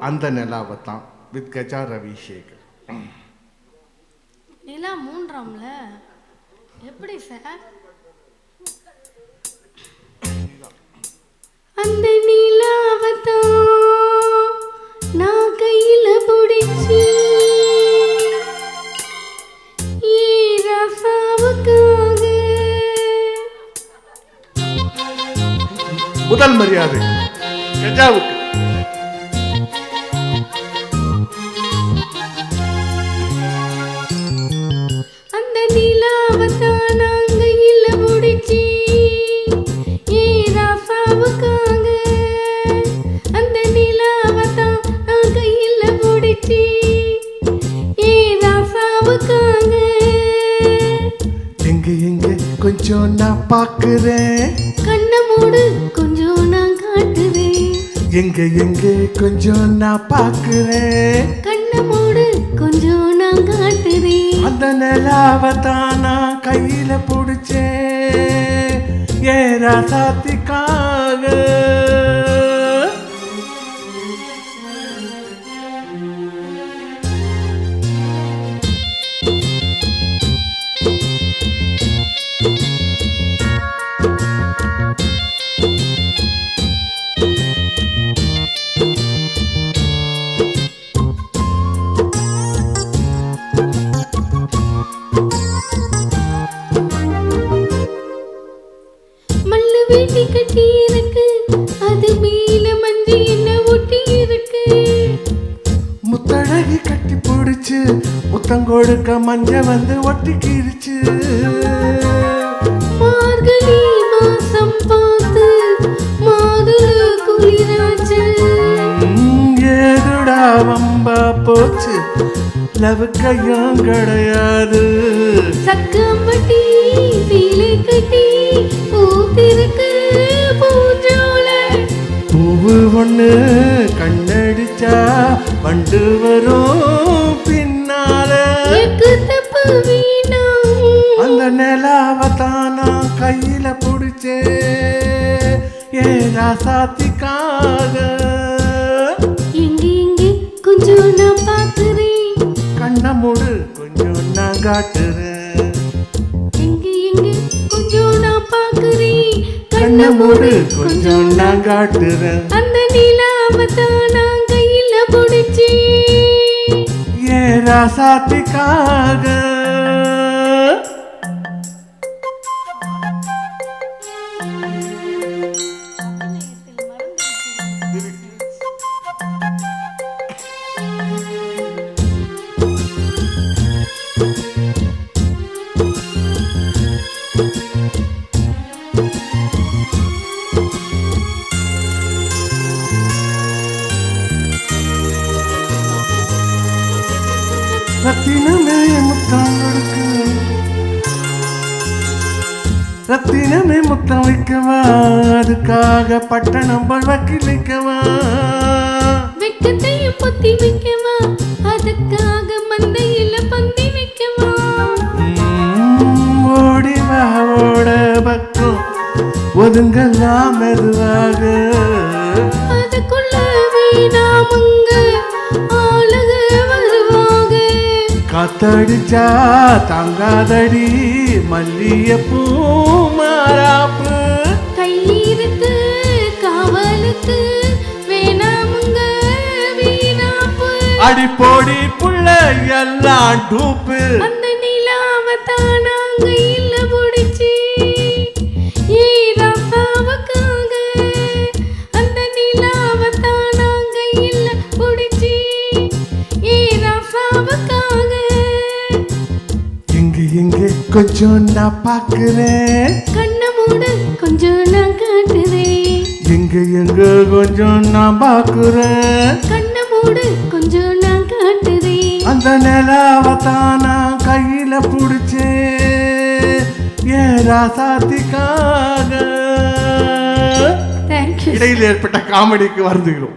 அந்த நிலாவை தான் வித் கஜா ரவிசேகர். நிலா மூன்றாம்ல? எப்படி சார்? அந்த நிலாவத்தான் நான் கையில பிடிச்சி முதல் மரியாதை கஜாவுக்கு. கொஞ்சம் நான் பார்க்குறேன். கண்ணை மூடு கொஞ்சம் நான் காட்டுறேன் எங்க எங்க கொஞ்சம் நான் பார்க்குறேன். கண்ணை மூடு கொஞ்சம் நான் காட்டுறேன் அந்த நிலாவை தான் நான் கையில பிடிச்சேன். ஏ ராசாத்திக்காக? வேட்டி கட்டி இருக்கு அது மேல மஞ்சு என்ன ஒட்டி இருக்கு? முத்தழகி கட்டி பிடிச்சு முத்தம் கொடுக்க மஞ்ச வந்து ஒட்டிக்கிருச்சு மார்கழி மாசம் பார்த்து மாதுள குளிராச்சு. ம், ஏதுடா வம்பா போச்சு. லவ் கையும் கிடையாது. சக்கம்பட்டி ஒண்ணு கண்ணடிச்சா வண்டு வரும் பின்னால. அந்த நிலாவை தான் நான் கையில பிடிச்சே ஏ ராசாத்திக்காக கொஞ்சம் நான் பார்க்கிறேன். கண்ண மூடு கொஞ்சம் நான் காட்டுறேன். எங்க எங்க கொஞ்சம் நான் பார்க்கிறேன். கண்ண மூடு கொஞ்சம் நான் காட்டுறேன். ஏ ராசாத்திக்காக ரத்தினமே முத்தம் கொடுக்கு. ரத்தினமே முத்தம் வைக்கவா? அதுக்காக பட்டணம் போல் வக்கிலிக்கவா வெக்கத்தையும் பொத்தி வைக்கவா? அதுக்காக மந்தையில பந்தி வைக்கவா? ஓடி வா ஓட பக்கம். ஒதுங்கலாம் மெதுவாக. காத்தடிச்சா தாங்காதடி மல்லியப்பூ மாறாப்பு. கையிருக்கு காவலுக்கு வேணாமுங்க வீணாப்பு. அடிப்போடி புள்ள எல்லாம் டூப்பு. கொஞ்சம் நான் பார்க்கிறேன். கண்ணை மூடு கொஞ்சம் நான் காட்டுறேன். எங்க எங்க கொஞ்சம் நான் பார்க்கிறேன். கண்ணை மூடு கொஞ்சம் நான் காட்டுறேன். அந்த நிலாவை தான் நான் கையில பிடிச்சேன். ஏன் ராசாத்திக்காக? இடையில் ஏற்பட்ட காமெடிக்கு வருந்துகிறோம்.